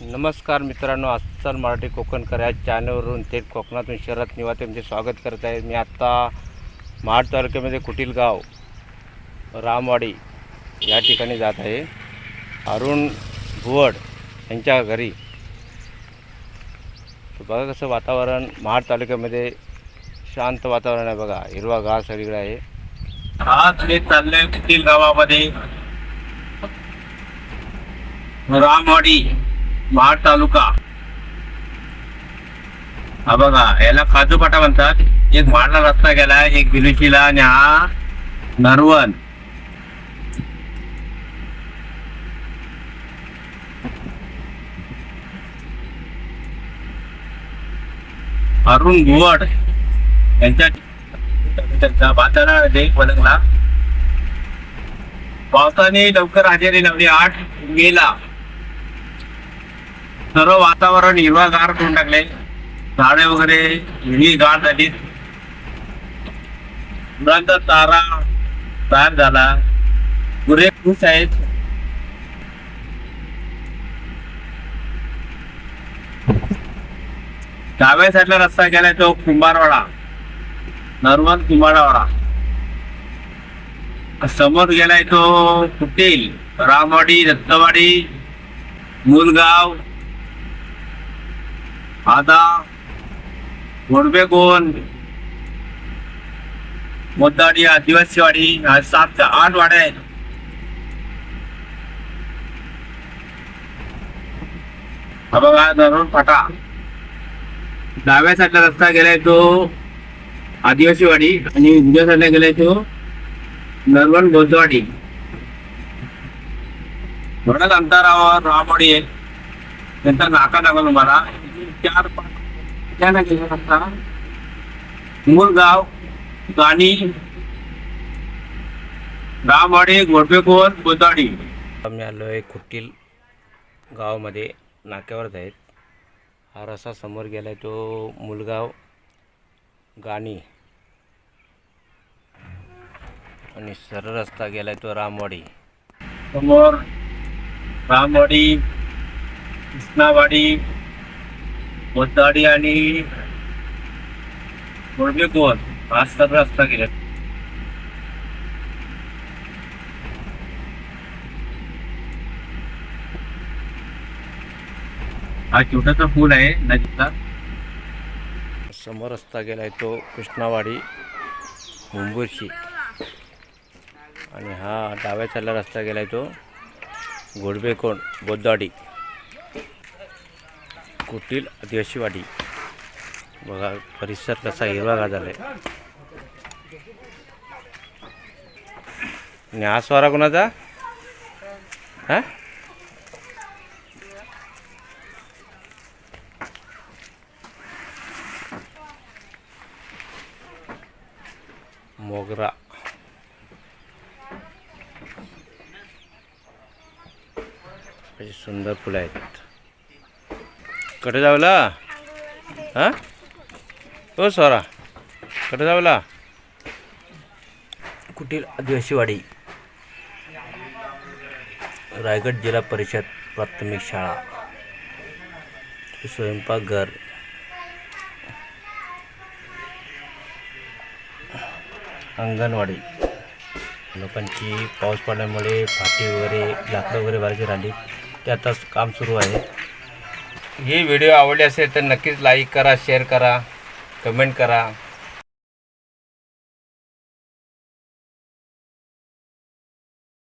नमस्कार मित्रांनो आजचाल मराठी कोकणकर या चॅनलवरून थेट कोकणातून शहरात निवाते म्हणजे स्वागत करत आहे. मी आत्ता महाड तालुक्यामध्ये कुटील गाव रामवाडी या ठिकाणी जात आहे. अरुण भुवड यांच्या घरी. बघा कसं वातावरण महाड तालुक्यामध्ये शांत वातावरण आहे बघा. हिरवा गाव सगळीकडे आहे. आज मी चाललोय कुटील गावामध्ये. रामवाडी. महाड तालुका. हा बघा याला काजूपाटा म्हणतात. एक महाडला रस्ता गेलाय एक बिलुशीला आणि हा नरवण. अरुण गुवड यांच्या त्यांचा बाजारा देख बदलला पावसाने लवकर हजेरी लावली आठ गेला सर्व वातावरण हिरवागार करून टाकले. झाडे वगैरे हिरवी गार झाली. मुलांचा तारा तयार झाला. गुरे खुश आहेत. डाव्या साईडला रस्ता गेलाय तो कुंभारवाडा. नरवण कुंभारवाडा. समोर गेलाय तो कुटील रामवाडी दत्तवाडी मुलगाव आता आदा गोडबेकोन आदिवासी वाडी ह्या सात ते आठ वाड्या आहेत. हा बघा नरवण फाटा. डाव्या साईडला रस्ता गेलाय तो आदिवासीवाडी आणि उजव्या साईडला गेलाय तो नरवण बौद्धवाडी थोड्याच अंतरावर रामवाडी आहे. त्यांचा नाका लागला तुम्हाला. चार पाच गेला रस्ता मुरगाव गाणी रामवाडी गोडबेकोर बौद्धवाडी आम्ही आलो आहे कुटील गावामध्ये नाक्यावरच आहेत. हा रस्ता समोर गेला आहे तो मुलगाव गाणी. आणि सरळ रस्ता गेला आहे तो रामवाडी. समोर रामवाडी कृष्णावाडी बौद्धवाडी आणि गोडबेकोर हा तर रस्ता गेला हा छोटासा पूल आहे नदीचा. समोर रस्ता गेलाय तो कृष्णावाडी मुंबूरशी आणि हा डाव्या चालला रस्ता गेलाय तो गोडबेकोण बोद्दाडी. कुटील आदिवासीवाडी बघा परिसर कसा हिरवागार झाला आहे आणि हा स्वारा कोणाचा? हा? मोगरा. अशी सुंदर फुलं आहेत. कुठे जावला? हां? हो सरा. कुठे जावला? कुटील आदिवासीवाडी. रायगड जिल्हा परिषद प्राथमिक शाळा. स्वयंपाकघर. अंगणवाडी. लोकांची पाऊस पडल्यामुळे फाटी वगैरे लाकडं वगैरे भरायची राहिली. ते आता काम सुरू आहे. ही व्हिडिओ आवडली असेल तर नक्कीच लाईक करा शेअर करा कमेंट करा.